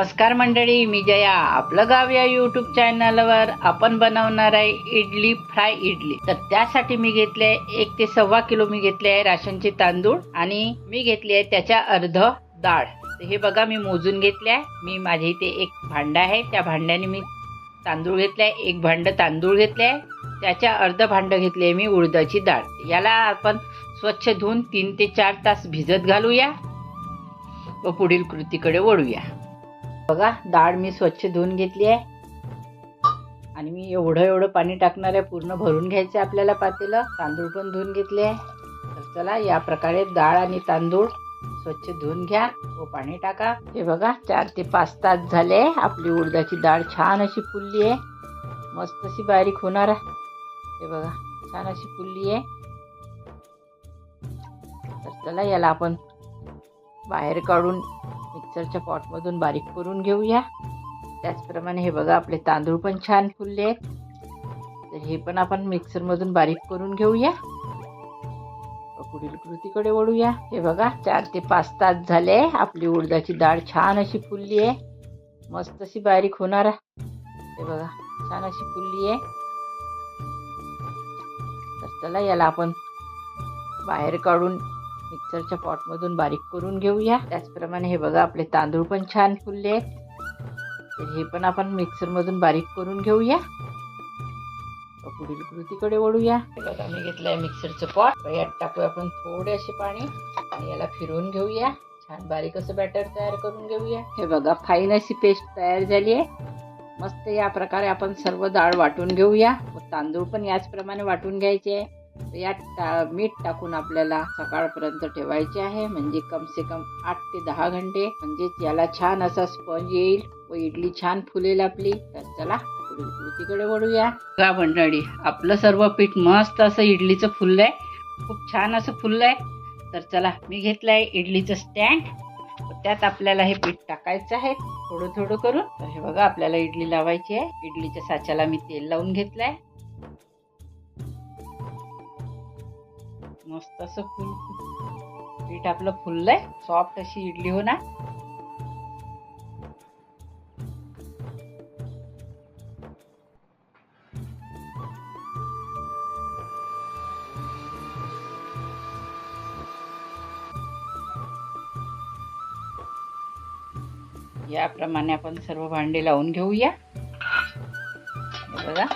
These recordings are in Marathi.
नमस्कार मंडळी मी जया. आपलं गाव या युट्यूब चॅनलवर आपण बनवणार आहे इडली फ्राय इडली. तर त्यासाठी मी घेतले एक ते सव्वा किलो मी घेतले आहे राशनचे तांदूळ आणि मी घेतली आहे त्याच्या अर्ध डाळ. हे बघा मी मोजून घेतले आहे. मी माझ्या इथे एक भांडं आहे. त्या भांड्याने मी तांदूळ घेतले आहे. एक भांडं तांदूळ घेतले आहे. त्याच्या अर्ध भांडं घेतले आहे मी उडदाची डाळ. याला आपण स्वच्छ धुवून तीन ते चार तास भिजत घालूया व पुढील कृतीकडे वळूया. बघा डाळ मी स्वच्छ धुवून घेतली आहे. आणि मी एवढं एवढं पाणी टाकणार आहे पूर्ण भरून घ्यायचं आहे आपल्याला पातेलं. तांदूळ पण धुवून घेतले आहे. तर चला या प्रकारे डाळ आणि तांदूळ स्वच्छ धुवून घ्या व पाणी टाका. हे बघा चार ते पाच तास झाले आपली उडदाची डाळ छान अशी फुलली आहे. मस्त अशी बारीक होणार आहे. हे बघा छान अशी फुलली आहे. तर चला याला आपण बाहेर काढून मिक्सरच्या पॉटमधून बारीक करून घेऊया. त्याचप्रमाणे हे बघा आपले तांदूळ पण छान फुलले आहेत. तर हे पण आपण मिक्सरमधून बारीक करून घेऊया. पुढील कृतीकडे वळूया. हे बघा चार ते पाच तास झाले. आपली उडदाची डाळ छान अशी फुलली आहे. मस्त अशी बारीक होणार आहे. हे बघा छान अशी फुलली आहे. तर चला याला आपण बाहेर काढून मिक्सरच्या पॉटमधून बारीक करून घेऊया. त्याचप्रमाणे हे बघा आपले तांदूळ पण छान फुलले तर हे पण आपण मिक्सरमधून बारीक करून घेऊया. पुढील कृतीकडे वळूया. बघा मी घेतलंय मिक्सरचं पॉट. यात टाकूया आपण थोडे असे पाणी आणि याला फिरवून घेऊया. छान बारीक असं बॅटर तयार करून घेऊया. हे बघा फाईन अशी पेस्ट तयार झाली आहे. मस्त या प्रकारे आपण सर्व डाळ वाटून घेऊया. तांदूळ पण याचप्रमाणे वाटून घ्यायचे. आहे यात टा- मीठ टाकून आपल्याला सकाळपर्यंत ठेवायचे आहे. म्हणजे कम से कम आठ ते दहा घंटे. म्हणजेच याला छान असा स्पंज येईल व इडली छान फुलेल आपली. तर चला पुढील कृतीकडे वळूया. का मंडळी आपलं सर्व पीठ मस्त असं इडलीचं फुललंय. खूप छान असं फुललंय. तर चला मी घेतलंय इडलीचं स्टँड त्यात आपल्याला हे पीठ टाकायचं आहे. थोडं थोडं करून. तर हे बघा आपल्याला इडली लावायची आहे. इडलीच्या साच्याला मी तेल लावून घेतलंय. मस्त असं फुल पीठ आपलं फुललंय. सॉफ्ट अशी इडली होणार याप्रमाणे आपण सर्व भांडे लावून घेऊया. बघा.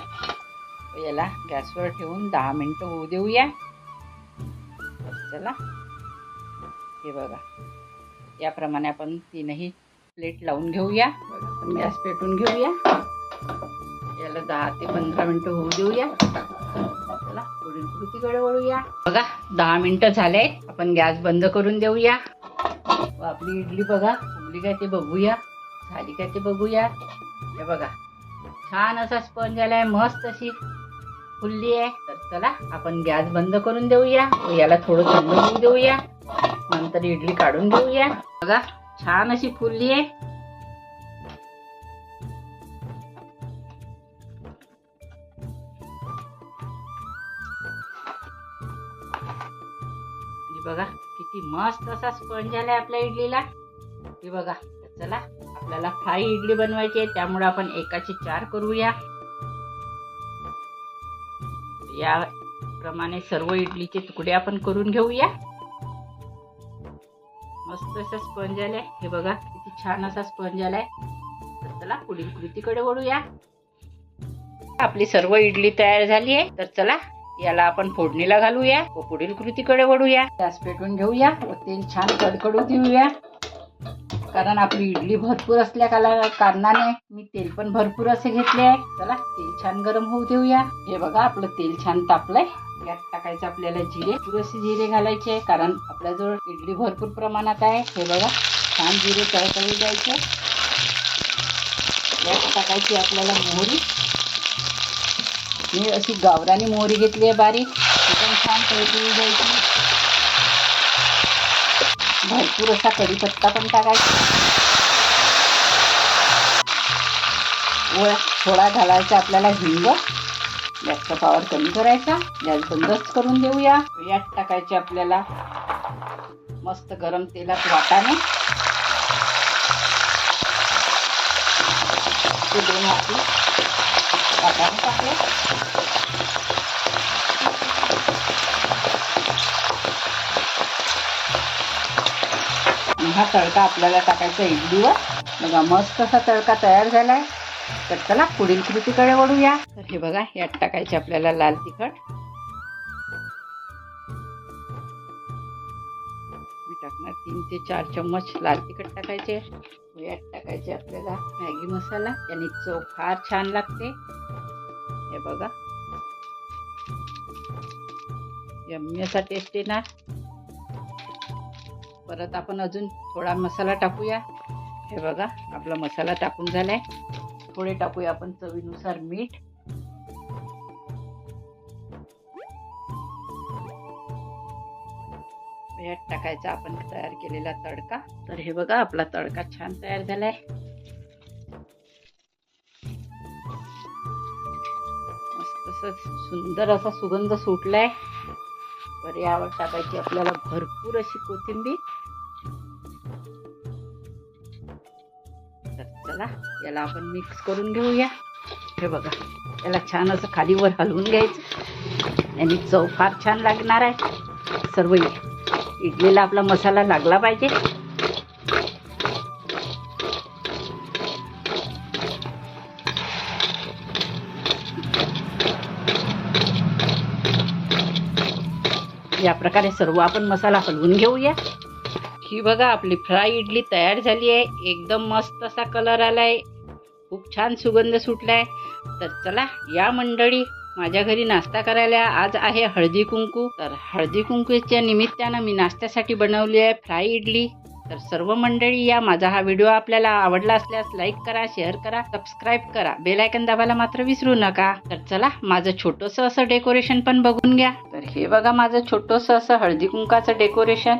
याला गॅसवर ठेवून दहा मिनटं होऊ देऊया. चला हे बघा. याप्रमाणे आपण तीनही प्लेट लावून घेऊया. आपण गॅस पेटून घेऊया. याला दहा ते पंधरा मिनटं होऊ देऊया. चला पुढील कृतीकडे वळूया. बघा दहा मिनटं झाले आपण गॅस बंद करून देऊया. आपली इडली बघा फुगली काय ते बघूया. झाली काय ते बघूया. हे बघा छान असा स्पंज आलाय मस्त अशी फुलली आहे. चला आपण गॅस बंद करून देऊया. याला थोडं थंड होऊ देऊया. नंतर इडली काढून घेऊया. बघा छान अशी फुलली आहे. बघा किती मस्त असा स्पंज आलाय आपल्या इडलीला. हे बघा चला आपल्याला फ्राय इडली बनवायची आहे त्यामुळे आपण एकाची चार करूया. याप्रमाणे सर्व इडलीचे तुकडे आपण करून घेऊया. मस्त असा स्पंज आलाय. हे बघा किती छान असा स्पंज आलाय. तर चला पुढील कृतीकडे वळूया. आपली सर्व इडली तयार झाली आहे. तर चला याला आपण फोडणीला घालूया व पुढील कृतीकडे वळूया. गॅस पेटवून घेऊया व तेल छान कडकडू देऊया कारण आपली इडली भरपूर असल्या काला- कारणाने मी तेल पण भरपूर असे घेतले आहे. चला तेल छान गरम होऊ देऊया. हे बघा आपलं तेल छान तापलंय. यात टाकायचं आपल्याला जिरे पुरेसे जिरे घालायचे आहे कारण आपल्याजवळ इडली भरपूर प्रमाणात आहे. हे बघा छान जिरे तळतळी द्यायचे. यात टाकायची आपल्याला मोहरी. मी अशी गावरानी मोहरी घेतली आहे बारीक. एकदम छान तळतळी द्यायची. भरपूर असा कढीपत्ता पण टाकायचा. व थोडा घालायचा आपल्याला हिंग. गॅसचा पावर कमी करायचा. गॅस बंदच करून देऊया. यात टाकायचे आपल्याला मस्त गरम तेलात वाटाणे. ते दोन वाटी वाटाणे टाकले आणि हा तडका आपल्याला टाकायचा इडलीवर बघा मस्त असा तडका तयार झालाय. तर चला पुढील कृतीकडे वळूया. तर हे बघा यात टाकायचे आपल्याला लाल तिखट. मी टाकणार तीन ते चार चम्मच लाल तिखट टाकायचे. यात टाकायचे आपल्याला मॅगी मसाला. याने चव फार छान लागते. हे बघा. यम्मी असा टेस्ट येणार. परत आपण अजून थोडा मसाला टाकूया. हे बघा आपला मसाला टाकून झालाय. थोडे टाकूया आपण चवीनुसार मीठ. यात टाकायचा आपण तयार केलेला तडका. तर हे बघा आपला तडका छान तयार झालाय. सुंदर असा सुगंध सुटलाय. तर यावर टाकायची आपल्याला भरपूर अशी कोथिंबीर. चला याला आपण मिक्स करून घेऊया. हे बघा याला छान असं खाली वर हलवून घ्यायचं. आणि चव फार छान लागणार आहे. सर्व इडलीला आपला मसाला लागला पाहिजे. या प्रकारे सर्व आपण मसाला हलवून घेऊया. ही बघा आपली फ्राय इडली तयार झाली आहे. एकदम मस्त असा कलर आलाय. खूप छान सुगंध सुटला आहे तर चला या मंडळी माझ्या घरी नाश्ता करायला आज आहे हळदी कुंकू. तर हळदी कुंकूच्या निमित्तानं मी नाश्त्यासाठी बनवली आहे फ्राय इडली. तर सर्व मंडळी या माझा हा व्हिडिओ आपल्याला आवडला असल्यास लाईक करा शेअर करा सबस्क्राईब करा. बेल आयकन दाबायला मात्र विसरू नका. तर चला माझं छोटंसं असं डेकोरेशन पण बघून घ्या. तर हे बघा माझं छोटंसं असं हळदी कुंकाचं डेकोरेशन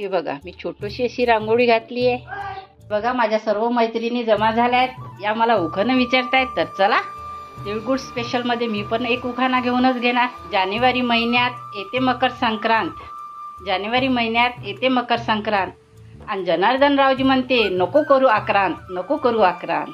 हे बघा मी छोटीशी अशी रांगोळी घातली आहे. बघा माझ्या सर्व मैत्रिणी जमा झाल्या आहेत या मला उखाणं विचारतायत तर चला तिळगुळ स्पेशलमध्ये मी पण एक उखाणा घेऊनच घेणार. जानेवारी महिन्यात येते मकर संक्रांत. जानेवारी महिन्यात येते मकर संक्रांत. आणि जनार्दन रावजी म्हणते नको करू आक्रांत नको करू आक्रांत.